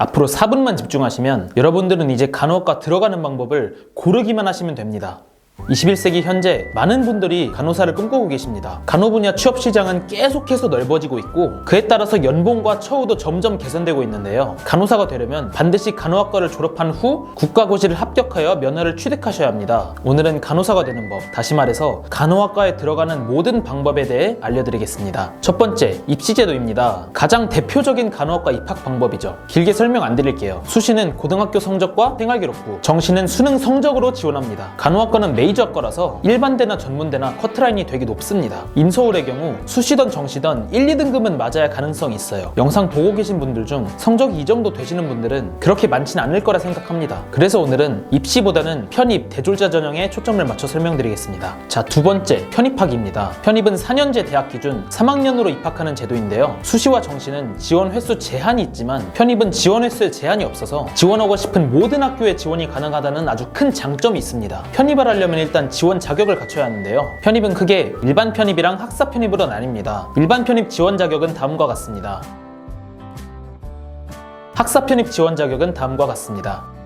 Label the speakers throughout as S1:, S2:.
S1: 앞으로 4분만 집중하시면 여러분들은 이제 간호학과 들어가는 방법을 고르기만 하시면 됩니다. 21세기 현재 많은 분들이 간호사를 꿈꾸고 계십니다. 간호 분야 취업 시장은 계속해서 넓어지고 있고 그에 따라서 연봉과 처우도 점점 개선되고 있는데요. 간호사가 되려면 반드시 간호학과를 졸업한 후 국가고시를 합격하여 면허를 취득하셔야 합니다. 오늘은 간호사가 되는 법, 다시 말해서 간호학과에 들어가는 모든 방법에 대해 알려드리겠습니다. 첫 번째, 입시제도입니다. 가장 대표적인 간호학과 입학 방법이죠. 길게 설명 안 드릴게요. 수시는 고등학교 성적과 생활기록부, 정시는 수능 성적으로 지원합니다. 간호학과는 메이저학과라서 일반대나 전문대나 커트라인이 되게 높습니다. 인서울의 경우 수시던 정시던 1, 2등급은 맞아야 가능성이 있어요. 영상 보고 계신 분들 중 성적이 이 정도 되시는 분들은 그렇게 많진 않을 거라 생각합니다. 그래서 오늘은 입시보다는 편입, 대졸자 전형에 초점을 맞춰 설명드리겠습니다. 자, 두 번째, 편입학입니다. 편입은 4년제 대학 기준 3학년으로 입학하는 제도인데요. 수시와 정시는 지원 횟수 제한이 있지만 편입은 지원 횟수에 제한이 없어서 지원하고 싶은 모든 학교에 지원이 가능하다는 아주 큰 장점이 있습니다. 편입을 하려면 일단 지원 자격을 갖춰야 하는데요. 편입은 크게 일반 편입이랑 학사 편입으로 나뉩니다. 일반 편입 지원 자격은 다음과 같습니다. 학사 편입 지원 자격은 다음과 같습니다.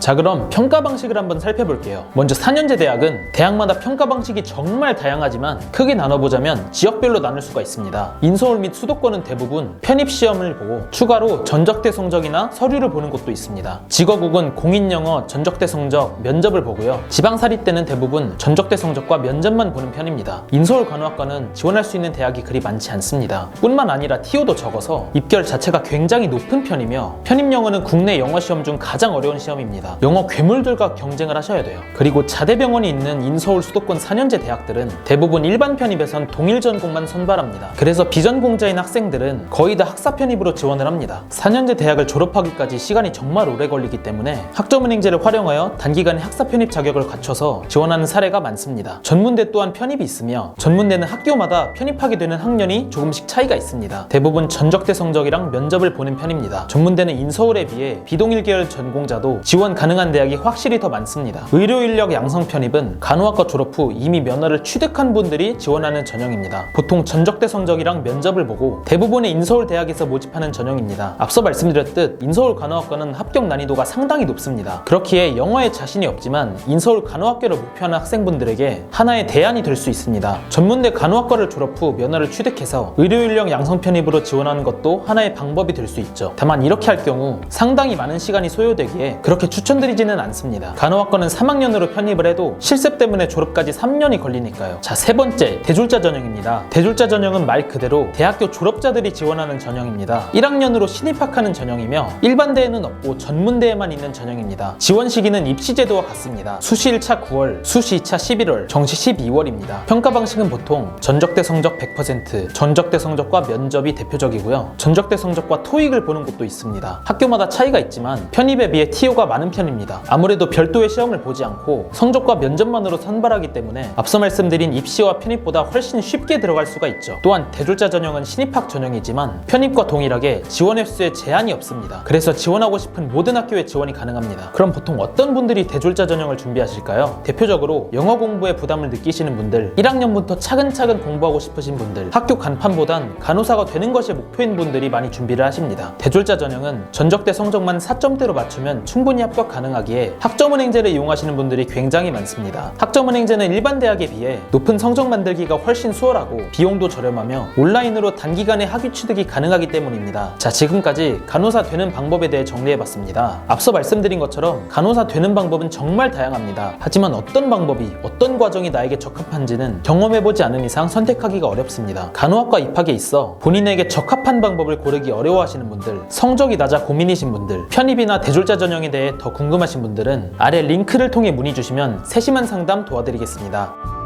S1: 자 그럼 평가 방식을 한번 살펴볼게요. 먼저 4년제 대학은 대학마다 평가 방식이 정말 다양하지만 크게 나눠보자면 지역별로 나눌 수가 있습니다. 인서울 및 수도권은 대부분 편입 시험을 보고 추가로 전적대 성적이나 서류를 보는 곳도 있습니다. 직어국은 공인 영어, 전적대 성적, 면접을 보고요. 지방사립 때는 대부분 전적대 성적과 면접만 보는 편입니다. 인서울 간호학과는 지원할 수 있는 대학이 그리 많지 않습니다. 뿐만 아니라 TO도 적어서 입결 자체가 굉장히 높은 편이며 편입 영어는 국내 영어 시험 중 가장 어려운 시험입니다. 영어 괴물들과 경쟁을 하셔야 돼요. 그리고 자대병원이 있는 인서울 수도권 4년제 대학들은 대부분 일반 편입에선 동일 전공만 선발합니다. 그래서 비전공자인 학생들은 거의 다 학사 편입으로 지원을 합니다. 4년제 대학을 졸업하기까지 시간이 정말 오래 걸리기 때문에 학점은행제를 활용하여 단기간에 학사 편입 자격을 갖춰서 지원하는 사례가 많습니다. 전문대 또한 편입이 있으며 전문대는 학교마다 편입하게 되는 학년이 조금씩 차이가 있습니다. 대부분 전적대 성적이랑 면접을 보는 편입니다. 전문대는 인서울에 비해 비동일 계열 전공자도 지원 가능한 대학이 확실히 더 많습니다. 의료 인력 양성 편입은 간호학과 졸업 후 이미 면허를 취득한 분들이 지원하는 전형입니다. 보통 전적대 성적이랑 면접을 보고 대부분의 인서울 대학에서 모집하는 전형입니다. 앞서 말씀드렸듯 인서울 간호학과는 합격 난이도가 상당히 높습니다. 그렇기에 영어에 자신이 없지만 인서울 간호학교를 목표하는 학생분들에게 하나의 대안이 될 수 있습니다. 전문대 간호학과를 졸업 후 면허를 취득해서 의료 인력 양성 편입으로 지원하는 것도 하나의 방법이 될 수 있죠. 다만 이렇게 할 경우 상당히 많은 시간이 소요되기에 그렇게 추천 드리지는 않습니다. 간호학과는 3학년으로 편입을 해도 실습 때문에 졸업까지 3년이 걸리니까요. 자, 세 번째, 대졸자 전형입니다. 대졸자 전형은 말 그대로 대학교 졸업자들이 지원하는 전형입니다. 1학년으로 신입학하는 전형이며 일반 대에는 없고 전문대에만 있는 전형입니다. 지원 시기는 입시 제도와 같습니다. 수시 1차 9월, 수시 2차 11월, 정시 12월입니다. 평가 방식은 보통 전적대 성적 100%, 전적대 성적과 면접이 대표적이고요. 전적대 성적과 토익을 보는 곳도 있습니다. 학교마다 차이가 있지만 편입에 비해 TO가 많은 편입니다. 아무래도 별도의 시험을 보지 않고 성적과 면접만으로 선발하기 때문에 앞서 말씀드린 입시와 편입보다 훨씬 쉽게 들어갈 수가 있죠. 또한 대졸자 전형은 신입학 전형이지만 편입과 동일하게 지원 횟수에 제한이 없습니다. 그래서 지원하고 싶은 모든 학교에 지원이 가능합니다. 그럼 보통 어떤 분들이 대졸자 전형을 준비하실까요? 대표적으로 영어 공부에 부담을 느끼시는 분들, 1학년부터 차근차근 공부하고 싶으신 분들, 학교 간판보단 간호사가 되는 것이 목표인 분들이 많이 준비를 하십니다. 대졸자 전형은 전적대 성적만 4점대로 맞추면 충분히 합격 가능하기에 학점은행제를 이용하시는 분들이 굉장히 많습니다. 학점은행제는 일반 대학에 비해 높은 성적 만들기가 훨씬 수월하고 비용도 저렴하며 온라인으로 단기간에 학위 취득이 가능하기 때문입니다. 자, 지금까지 간호사 되는 방법에 대해 정리해봤습니다. 앞서 말씀드린 것처럼 간호사 되는 방법은 정말 다양합니다. 하지만 어떤 방법이, 어떤 과정이 나에게 적합한지는 경험해보지 않은 이상 선택하기가 어렵습니다. 간호학과 입학에 있어 본인에게 적합한 방법을 고르기 어려워하시는 분들, 성적이 낮아 고민이신 분들, 편입이나 대졸자 전형에 대해 더 궁금하신 분들은 아래 링크를 통해 문의 주시면 세심한 상담 도와드리겠습니다.